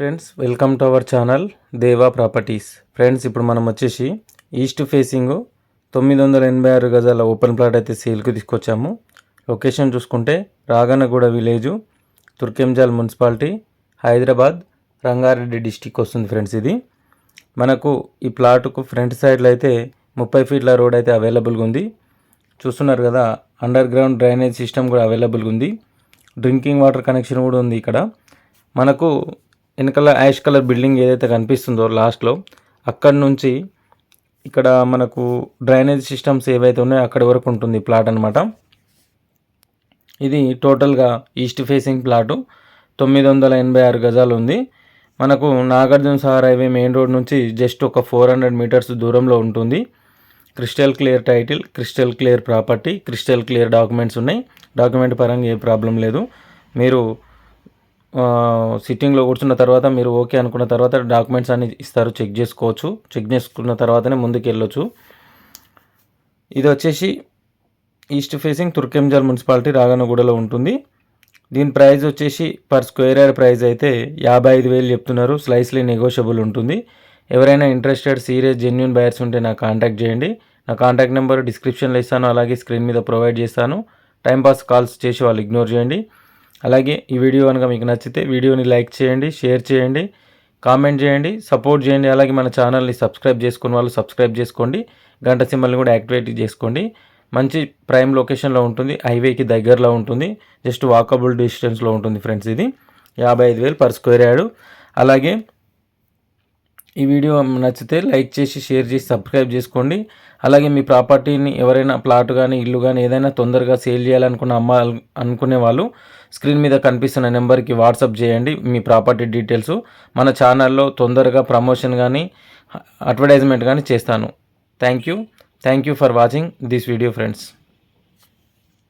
Friends welcome to our channel Deva properties friends ఇప్పుడు మనం వచ్చేసి ఈస్ట్ ఫేసింగ్ తొమ్మిది వందల ఎనభై ఆరు గజాల ఓపెన్ ప్లాట్ అయితే సేల్కి తీసుకొచ్చాము. లొకేషన్ చూసుకుంటే Raganaguda village Turkayamjal municipality Hyderabad Rangareddy district వస్తుంది ఫ్రెండ్స్ ఇది. మనకు ఈ ప్లాట్కు ఫ్రంట్ సైడ్లో అయితే ముప్పై ఫీట్ల రోడ్ అయితే అవైలబుల్గా ఉంది. చూస్తున్నారు కదా అండర్ గ్రౌండ్ డ్రైనేజ్ సిస్టమ్ కూడా అవైలబుల్గా ఉంది. డ్రింకింగ్ వాటర్ కనెక్షన్ కూడా ఉంది ఇక్కడ. మనకు వెనకాల యాష్ కలర్ బిల్డింగ్ ఏదైతే కనిపిస్తుందో లాస్ట్లో అక్కడి నుంచి ఇక్కడ మనకు డ్రైనేజ్ సిస్టమ్స్ ఏవైతే ఉన్నాయో అక్కడి వరకు ఉంటుంది ప్లాట్ అనమాట ఇది టోటల్గా ఈస్ట్ ఫేసింగ్ ప్లాటు. తొమ్మిది వందల ఎనభై ఆరు గజాలు ఉంది. మనకు Nagarjuna Sagar highway main road నుంచి జస్ట్ ఒక ఫోర్ హండ్రెడ్ మీటర్స్ దూరంలో ఉంటుంది. Crystal clear title crystal clear property crystal clear documents ఉన్నాయి. డాక్యుమెంట్ పరంగా ఏ ప్రాబ్లం లేదు. మీరు సిట్టింగ్లో కూర్చున్న తర్వాత మీరు ఓకే అనుకున్న తర్వాత డాక్యుమెంట్స్ అన్ని ఇస్తారు చెక్ చేసుకోవచ్చు. చెక్ చేసుకున్న తర్వాతనే ముందుకు వెళ్ళొచ్చు ఇది వచ్చేసి ఈస్ట్ ఫేసింగ్ తుర్కెంజల్ మున్సిపాలిటీ రాగనగూడలో ఉంటుంది. దీని ప్రైస్ వచ్చేసి పర్ స్క్వేర్ యార్డ్ ప్రైస్ అయితే యాభై ఐదు వేలు చెప్తున్నారు. స్లైస్లీ నెగోషియబుల్ ఉంటుంది. ఎవరైనా ఇంట్రెస్టెడ్ సీరియస్ జెన్యున్ బయర్స్ ఉంటే నాకు కాంటాక్ట్ చేయండి. నా కాంటాక్ట్ నెంబర్ డిస్క్రిప్షన్లో ఇస్తాను. అలాగే స్క్రీన్ మీద ప్రొవైడ్ చేస్తాను. టైంపాస్ కాల్స్ చేసి వాళ్ళు ఇగ్నోర్ చేయండి. అలాగే ఈ వీడియో కనుక మీకు నచ్చితే వీడియోని లైక్ చేయండి షేర్ చేయండి కామెంట్ చేయండి సపోర్ట్ చేయండి. అలాగే మన ఛానల్ని సబ్స్క్రైబ్ చేసుకున్న వాళ్ళు సబ్స్క్రైబ్ చేసుకోండి. గంట సింబల్ని కూడా యాక్టివేట్ చేసుకోండి. మంచి ప్రైమ్ లొకేషన్లో ఉంటుంది. హైవేకి దగ్గరలో ఉంటుంది. జస్ట్ వాకబుల్ డిస్టెన్స్లో ఉంటుంది ఫ్రెండ్స్ ఇది. యాభై ఐదు వేలు పర్ స్క్వేర్ యార్డు. అలాగే ఈ వీడియో నచ్చితే లైక్ చేసి షేర్ చేసి సబ్స్క్రైబ్ చేసుకోండి. అలాగే మీ ప్రాపర్టీని ఎవరైనా ప్లాట్ కానీ ఇల్లు కానీ ఏదైనా తొందరగా సేల్ చేయాలనుకున్న అమ్మ అనుకునే వాళ్ళు స్క్రీన్ మీద కనిపిస్తున్న నెంబర్కి వాట్సాప్ చేయండి మీ ప్రాపర్టీ డీటెయిల్స్. మన ఛానల్లో తొందరగా ప్రమోషన్ కానీ అడ్వర్టైజ్మెంట్ కానీ చేస్తాను. Thank you. Thank you for watching this video friends.